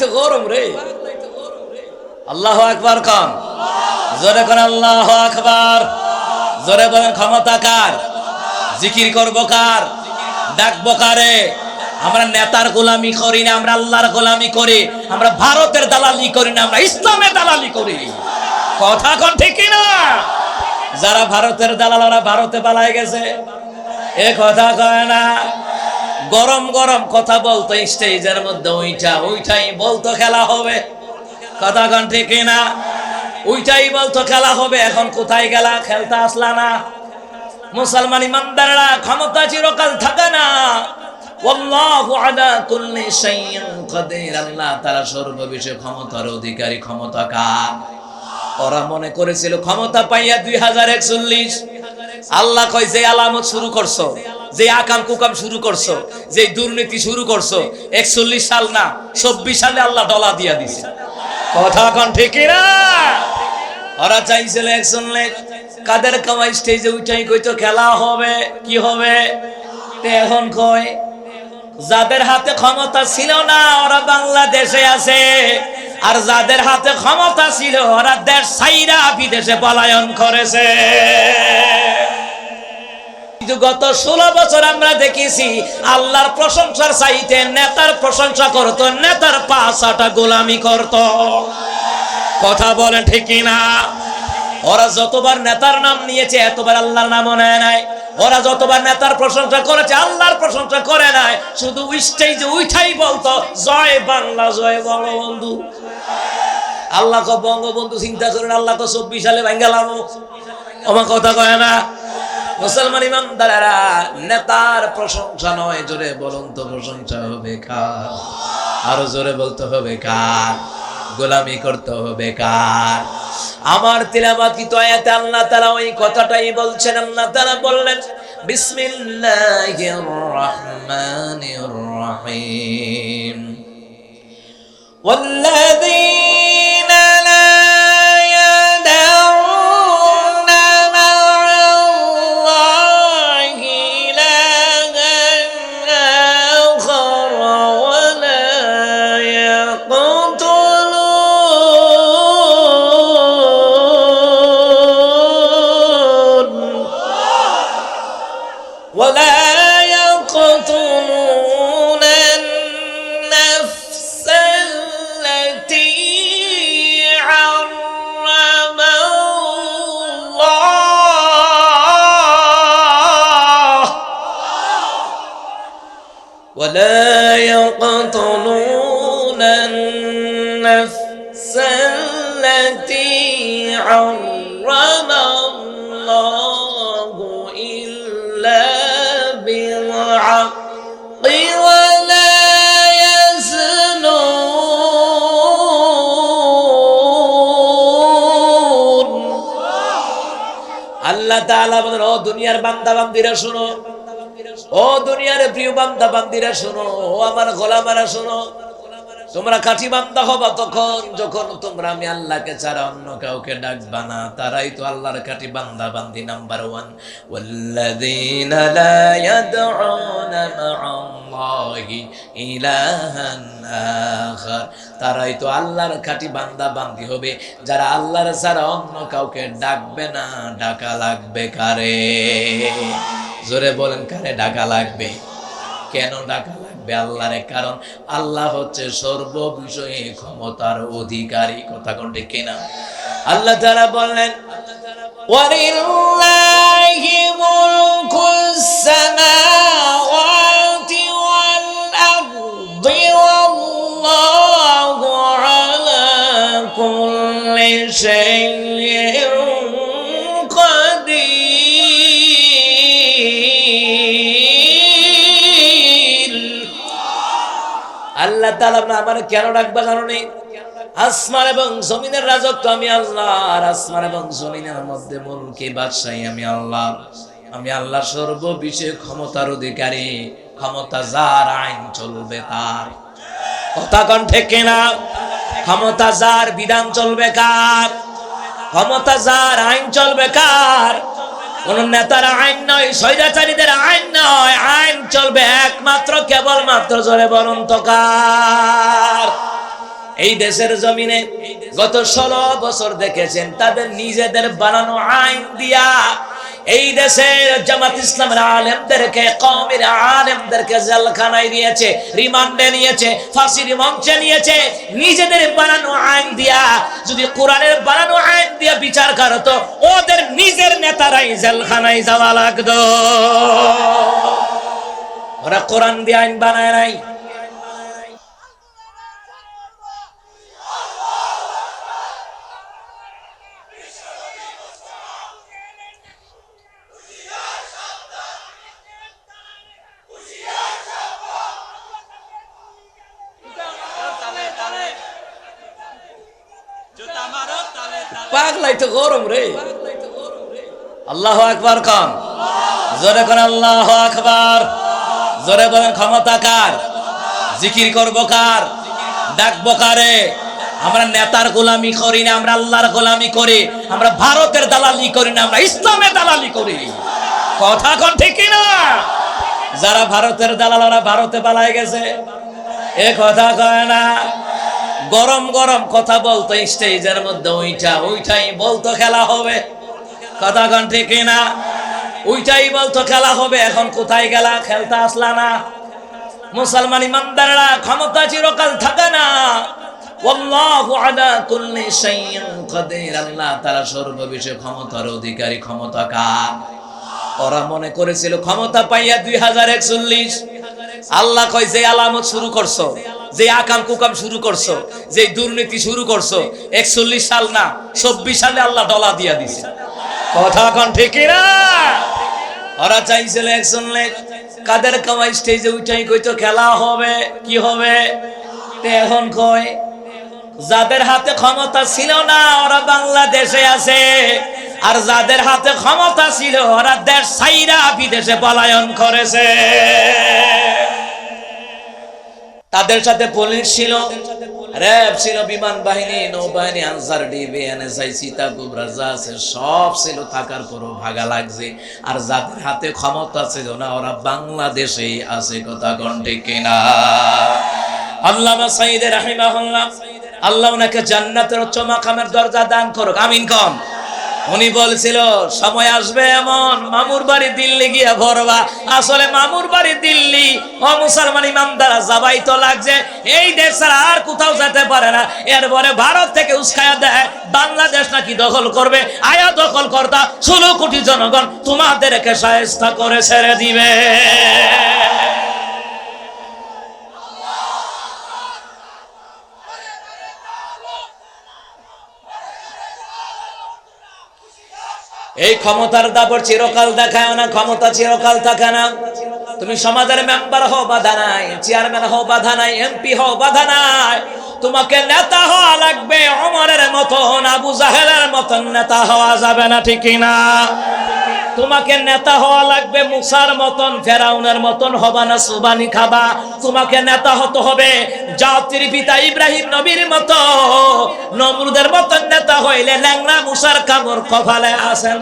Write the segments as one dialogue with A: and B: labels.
A: তো গরম রে। আল্লাহ কন। জোরে আল্লাহ জোরে বলেন ক্ষমতা কার? জিকির করব কার? ডাকবো কারে? আমরা নেতার গোলামি করি না, আমরা আল্লাহর গোলামি করি, আমরা ভারতের দালালি করি না, আমরা ইসলামের দালালি করি। কথা কোন ঠিক না? যারা ভারতের দালাল, ওরা ভারতে পালায় গেছে। এ কথা কয় না। গরম গরম কথা বলতো স্টেজের মধ্যে, ওইটা, ওইটাই বলতো খেলা হবে। কথা কন ঠিক না ওইটাই বলতো খেলা হবে, এখন কোথায় গেলা? খেলতে আসলা না? মুসলমান ইমানদাররা, ক্ষমতা চিরকাল থাকে না। সর্ববিষয়ে ক্ষমতার অধিকারী, ক্ষমতা ওরা মনে করেছিল, ক্ষমতা পাইয়া দুই হাজার একচল্লিশ। আল্লাহ কয়, যে আলামত শুরু করছ যে আকাম কুকাম শুরু করছ, যে দুর্নীতি শুরু করছ, একচল্লিশ সাল না, চব্বিশ সালে আল্লাহ ডলা দিয়া দিছে। কথা কন ঠিক ওরা চাইছিল একচল্লিশ কাদের কামাই স্টেজে উঠাই কইতো খেলা হবে, কি হবে? এখন কয়, যাদের হাতে ক্ষমতা ছিল না, ওরা বাংলাদেশে আছে। আর যাদের হাতে ক্ষমতা ছিল, ওরা দেশ সাইরা বিদেশে পলায়ন করেছে। কিন্তু গত ষোলো বছর আমরা দেখেছি, আল্লাহর প্রশংসার চাইতে নেতার প্রশংসা করত, নেতার পাশাটা গোলামি করত। কথা বলে ঠিকই না ওরা যতবার নেতার নাম নিয়েছে, এতবার আল্লাহর নামও নেয় নাই। ওরা যতবার নেতার প্রশংসা করেছে, আল্লাহর প্রশংসা করে নাই। শুধু স্টেজে উঠাই বলতো, জয় বাংলা, জয় বঙ্গবন্ধু। আল্লাহ বঙ্গবন্ধু, চিন্তা করেন, আল্লাহ তো চব্বিশ সালে ভাঙ্গালাম আমার কথা কয় না? মুসলমান ইমানদারেরা নেতার প্রশংসা নয় জোরে বলুন তো প্রশংসা হবে কার আরো জোরে বলতে হবে কার গোলামি করতে হবে কার আমার তিলাবাতিত আয়াতে আল্লাহ তাআলা ওই কথাটাই বলছেন আল্লাহ তাআলা বললেন বিসমিল্লাহির রহমানির রহিম والذين ولا يقتلون النفس التي حرم الله إلا بالحق ولا يزنون আল্লাহ তাআলা বলেন ও দুনিয়ার বান্দা বান্দিরা শুনো ও দুনিয়ার প্রিয় বান্দা বান্দিরা শোনো, ও আমার গোলামারা শোনো। তোমরা কাঠি বান্দা হবা তখন, যখন তোমরা আমি আল্লাহকে ছাড়া অন্য কাউকে ডাকবা না। তারাই তো আল্লাহর কাঠি বান্দা বান্দি নাম্বার ওয়ান। ওয়াল্লাযীনা লা ইয়াদউনা মা'আল্লাহি ইলাহান আখার। তারাই তো আল্লাহর কাঠি বান্দা বান্দি হবে। যারা আল্লাহর ছাড়া অন্য কাউকে ডাকবে না, ডাকা লাগবে কারে? জোরে বলেন, কারে ডাকা লাগবে? কেন ডাকা লাগবে আল্লাহরে? কারণ আল্লাহ হচ্ছে সর্ববিষয়ে ক্ষমতার অধিকারী। কথা কোনটি কেনা? আল্লাহ তারা বললেন ওয়ারিল্লাহি মুলকুস সামা আল্লাহ আপনি আমার কেন ডাকবা কারণে আসমান এবং জমিনের রাজত্ব আমি আল্লাহ আর আসমান এবং জমিনের মধ্যে মুলকি বাদশাহী আমি আল্লাহ। আমি আল্লাহ সর্ব বিষয়ে ক্ষমতার অধিকারী, ক্ষমতা যার, আইন চলবে তার। কথা কন ঠিক না ক্ষমতা যার, বিধান চলবে কার? ক্ষমতা যার, আইন চলবে কার? কোন নেতার আইন নয়, স্বৈরাচারীদের আইন নয়, আইন চলবে একমাত্র কেবল মাত্র জোরে বরন্তকার এই দেশের জমিনে গত ষোলো বছর দেখেছেন, তাদের নিজেদের বানানো আইন দিয়া এই দেশের জামাত ইসলামের আলেমদেরকে, কওমের আলেমদেরকে জেলখানায় নিয়েছে, রিমান্ডে নিয়েছে, ফাঁসির মঞ্চে নিয়েছে। নিজেদের বানানো আইন দিয়া, যদি কোরআনের বানানো আইন দিয়া বিচার করতো ওদের নিজের নেতারাই জেলখানায় যাওয়া লাগতো। ওরা কোরআন দিয়ে আইন বানায় নাই। পাগলাই তো গরম রে। আল্লাহ আকবার কন। জোরে কোন আল্লাহ আকবার। জোরে বলেন ক্ষমতা কার? জিকির করব কার? ডাকবো কারে? আমরা নেতার গোলামি করি না, আমরা আল্লাহর গোলামি করি। আমরা ভারতের দালালি করি না, আমরা ইসলামের দালালি করি। কথা কোন ঠিক না? যারা ভারতের দালাল, ওরা ভারতে পালায় গেছে। এ কথা কয় না। গরম গরম কথা বলতো স্টেজের মধ্যে, ওইটা, ওইটাই বলতো খেলা হবে। কথা কন ঠিক না ওইটাই বলতো খেলা হবে, এখন কোথায় গেলা? খেলতে আসলা না? মুসলমান ইমানদাররা, ক্ষমতা চিরকাল থাকে না। আল্লাহ তাআলা সর্ববিষয়ে ক্ষমতার অধিকারী, ক্ষমতা কার? ওরা মনে করেছিল ক্ষমতা পাইয়া দুই হাজার একচল্লিশ। আল্লাহ কয়, যে আলামত শুরু করছ, যে আকাম কুকাম শুরু করছ, যে দুর্নীতি শুরু করছ, একচল্লিশ সাল না, চব্বিশ সালে আল্লাহ ডলা দিয়া দিছে। কথা এখন ঠিক ওরা চাইছিল একচল্লিশ কাদের কামাই স্টেজে উঠাই কইতো খেলা হবে, কি হবে? এখন কয়, যাদের হাতে ক্ষমতা ছিল না, ওরা বাংলাদেশে আছে। আর যাদের হাতে ক্ষমতা ছিল, ওরা দেশ সাইরা বিদেশে পলায়ন করেছে। তাদের সাথে পুলিশ ছিল, র্যাব ছিল, বিমান বাহিনী, নৌবাহিনী, আনসার ডিবি এনএসআই সীতা কুবরা যা আছে, সব ছিল, থাকার পরও ভাগা লাগছে। আর যাদের হাতে ক্ষমতা ছিল না, ওরা বাংলাদেশেই আছে, কথা কণ্ঠে কিনা? আল্লামা সাইদে রাহিমাহুল্লাহ, আল্লাহ ওনাকে জান্নাতের উচ্চ মাকামের দরজা দান করুক, আমিন কম। উনি বলছিল, সময় আসবে এমন, মামুর বাড়ি দিল্লি গিয়া ভরবা আসলে মামুর বাড়ি দিল্লি, ও মুসলমান ইমামদারা যাবাই তো লাগছে। এই দেশ ছাড়া আর কোথাও যেতে পারে না। এরপরে ভারত থেকে উস্কায়া দেয়, বাংলাদেশ নাকি দখল করবে। আয়া দখল কর্তা ষোলো কোটি জনগণ তোমাদেরকে সাহেস্তা করে ছেড়ে দিবে। এই ক্ষমতার দাপর চিরকাল দেখায় না, ক্ষমতা চিরকাল থাকে না। তুমি সমাজের মেম্বার হও, বাধা নাই। চেয়ারম্যান হও, বাধা নাই। এমপি হও, বাধা নাই। তোমাকে নেতা হওয়া লাগবে অমরের মতন, আবু জাহেলের মতন নেতা হওয়া যাবে না ঠিকই না তোমাকে নেতা হওয়া লাগবে মুসার মতন, ফেরাউনের মতন, হবা না সুবানি খাবা। তোমাকে নেতা হতে হবে জাতির পিতা ইব্রাহিম নবীর মত। নমরুদের মতন নেতা হইলে ল্যাংরা মুসার কামড় কপালে আসেন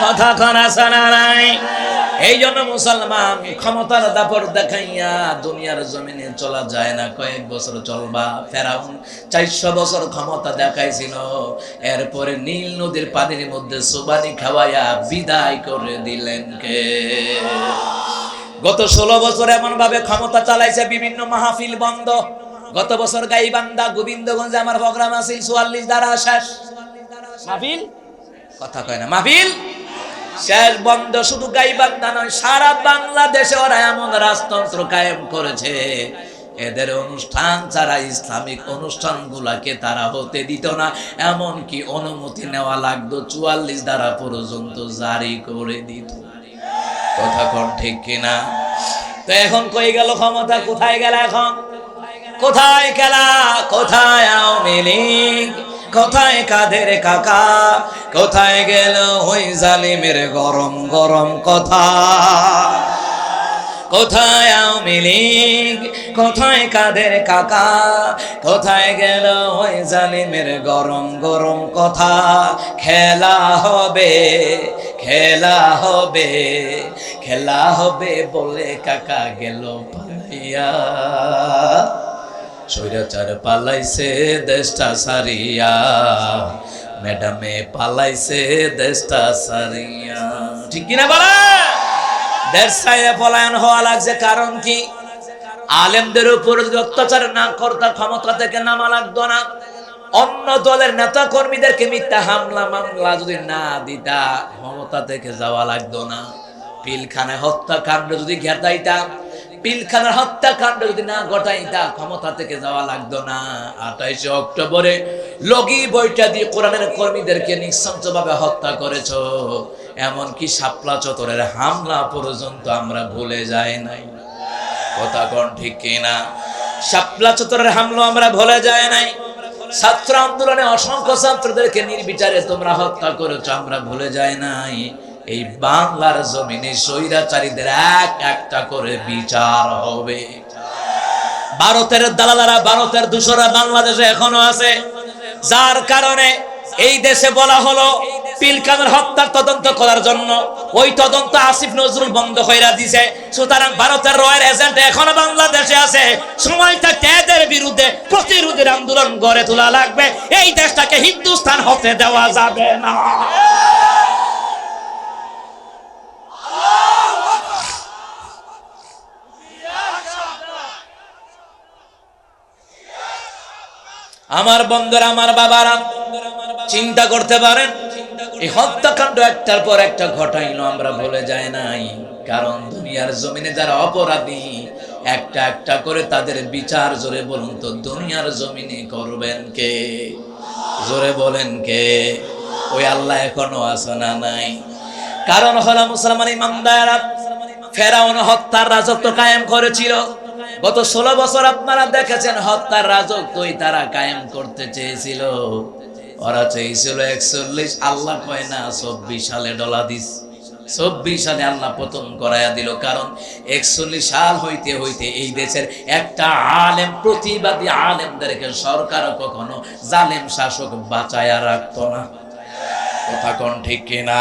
A: কথা খান আসে না নাই। এই জন্য মুসলমান ক্ষমতার দাপর দেখাইয়া দুনিয়ার জমিনে চলা যায় না। কয়েক বছর চলবা ফেরাউন চারশো বছর ক্ষমতা দেখাইছিল। এরপরে নীল নদীর পানির মধ্যে সুবানি খাওয়াইয়া বিদায় করে দিলেন কে? গত ষোলো বছর এমন ভাবে ক্ষমতা চালাইছে বিভিন্ন মাহফিল বন্ধ। গত বছর গাইবান্ধা গোবিন্দগঞ্জে আমার প্রোগ্রাম আছে চুয়াল্লিশ দ্বারা শেষ। মাহফিল? কথা কয় না মাহফিল? শেষ বন্ধ শুধু গাইবান্ধা নয়, সারা বাংলাদেশে ওরা এমন রাজতন্ত্র কায়েম করেছে। এদের অনুষ্ঠান ছাড়া ইসলামিক অনুষ্ঠানগুলাকে তারা হতে দিত না। এমন কি অনুমতি নেওয়া লাগতো চুয়াল্লিশ দ্বারা পর্যন্ত জারি করে দিত। কথা কোন ঠিক কিনা? তো এখন কই গেল ক্ষমতা? কোথায় গেল এখন? কোথায় খেলা কোথায় আওয়ামী লীগ? কোথায় কাদের কাকা? কোথায় গেল ওই জালিমের গরম গরম কথা? কোথায় আওয়ামী লীগ? কোথায় কাদের কাকা? কোথায় গেল ওই জালিমের গরম গরম কথা? খেলা হবে খেলা হবে খেলা হবে বলে কাকা গেল পালাইয়া স্বৈরাচার পালাইছে দেশটা সারিয়া। ম্যাডামে পালাইছে দেশটা সারিয়া। ঠিক কিনা বলা? দেশ সাইয়া পলায়ন হওয়া লাগছে কারণ কি? আলেমদের উপর অত্যাচার না করতা ক্ষমতা থেকে নামা লাগতো না, অন্য দলের নেতা কর্মীদেরকে মিথ্যা হামলা, মামলা যদি না দিতা, ক্ষমতা থেকে যাওয়া লাগতো না। পিলখানে হত্যাকাণ্ড যদি ঘেটাইতা পিলখানার হত্যাকাণ্ড যদি না ঘটাইতা ক্ষমতা থেকে যাওয়া লাগতো না। আঠাইশে অক্টোবরে লগি বইটা দিয়ে কোরআনের কর্মীদেরকে নিঃসংসভাবে হত্যা করেছ। এমনকি শাপলা চতরের হামলা পর্যন্ত আমরা ভুলে যাই নাই। কথা কোন ঠিক কিনা? শাপলা চতরের হামলা আমরা ভুলে যায় নাই। ছাত্র আন্দোলনে অসংখ্য ছাত্রদেরকে নির্বিচারে তোমরা হত্যা করেছ, আমরা ভুলে যাই নাই। এই বাংলার জমিনে স্বৈরাচারীদের এক একটা করে বিচার হবে। ভারতের দালালারা, ভারতের দূষরা বাংলাদেশে এখনও আছে। যার কারণে এই দেশে বলা হলো, পিলকানের হত্যার তদন্ত করার জন্য। ওই তদন্ত আসিফ নজরুল বন্ধ হইরা দিছে। সুতরাং ভারতের রয়ের এজেন্ট এখনও বাংলাদেশে আছে। সময় থাকতে বিরুদ্ধে প্রতিরোধের আন্দোলন গড়ে তোলা লাগবে? এই দেশটাকে হিন্দুস্তান হতে দেওয়া যাবে না। আমার বন্ধুরা, আমার বাবারা, চিন্তা করতে পারেন, এই হত্যাকাণ্ড একটার পর একটা ঘটাইলো, আমরা ভুলে যায় নাই। কারণ দুনিয়ার জমিনে যারা অপরাধী, একটা একটা করে তাদের বিচার, জোরে বলুন তো, দুনিয়ার জমিনে করবেন কে? জোরে বলেন কে? ওই আল্লাহ এখনও আছে না নাই? কারণ হলো মুসলমান ইমামদারা ফেরাউন হত্যার রাজত্ব কায়েম করেছিল। গত ষোলো বছর আপনারা দেখেছেন হত্যার রাজত্বই তারা কায়েম করতে চেয়েছিল? ওরা চেয়েছিল একচল্লিশ, আল্লাহ কয় না, চব্বিশ সালে ডলা দিস। চব্বিশ সালে আল্লাহ পতন করাইয়া দিল, কারণ একচল্লিশ সাল হইতে হইতে এই দেশের একটা আলেম, প্রতিবাদী আলেমদেরকে সরকার কখনো জালেম শাসক বাঁচায়া রাখত না। কথা কোন ঠিক কিনা?